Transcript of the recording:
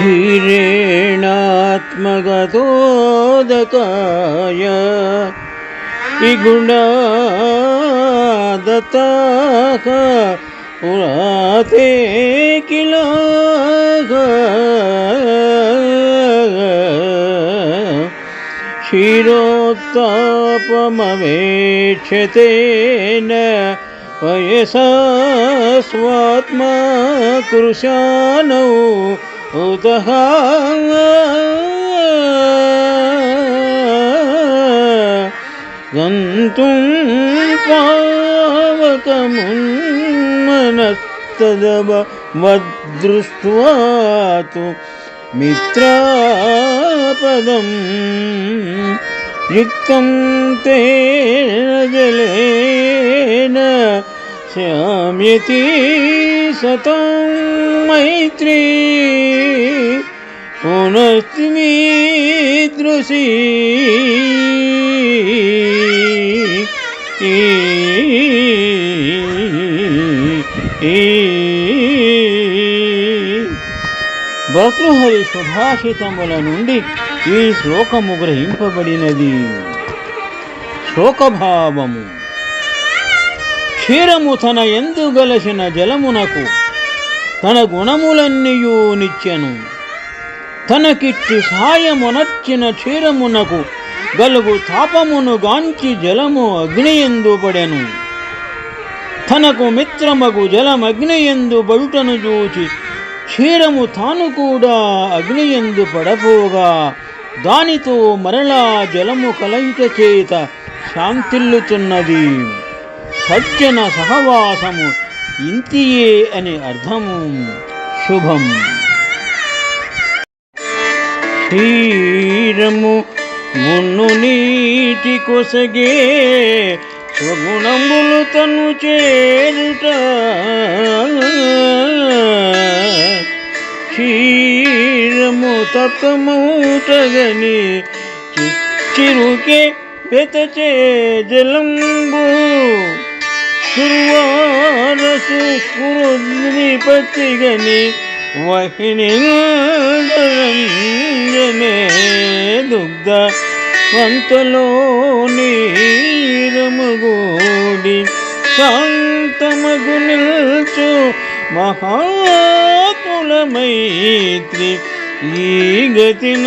क्षीरेणात्मगतोदकाय इगुणादताः पुराते किल क्षीरोत्तापमवेक्षतेन वयसा स्वात्मा कृशानौ ഉദഹന്തും ഗന്തും പാവകമുന്മനസ്തജവ മിത്രാപദം യുക്തം തേന ജലേന श्याम्यति सतं मैत्री पुनस्त्वीदृशी భర్తృహరి సుభాషితముల నుండి ఈ శ్లోకము గ్రహింపబడినది శోకభావము క్షీరము తన ఎందు గలసిన జలమునకు తన గుణములన్నీయూ నిచ్చెను. తనకిట్టి సాయమునర్చిన క్షీరమునకు గలుగు తాపమును గాంచి జలము అగ్ని ఎందు పడెను. తనకు మిత్రమగు జలమగ్నియందు బడుటను చూచి క్షీరము తాను కూడా అగ్ని ఎందు పడపోగా దానితో మరలా జలము కలయిక చేత శాంతిల్లుతున్నది సజ్జన సహవాసము. ఇంతియే అని అర్థము శుభం. క్షీరము మున్ను నీటి కొసగే స్వగుణములు తను చేరుట. క్షీరము తపమౌటగని చిరుకే పెతచే జలంబు. శుర్వారసు స్ఫురుద్నిపతిగని వహిని దుగ్ధ వంతలో నీరముగూడి శాంతమగు నిల్చు మహాతుల మైత్రి ఈ గతిన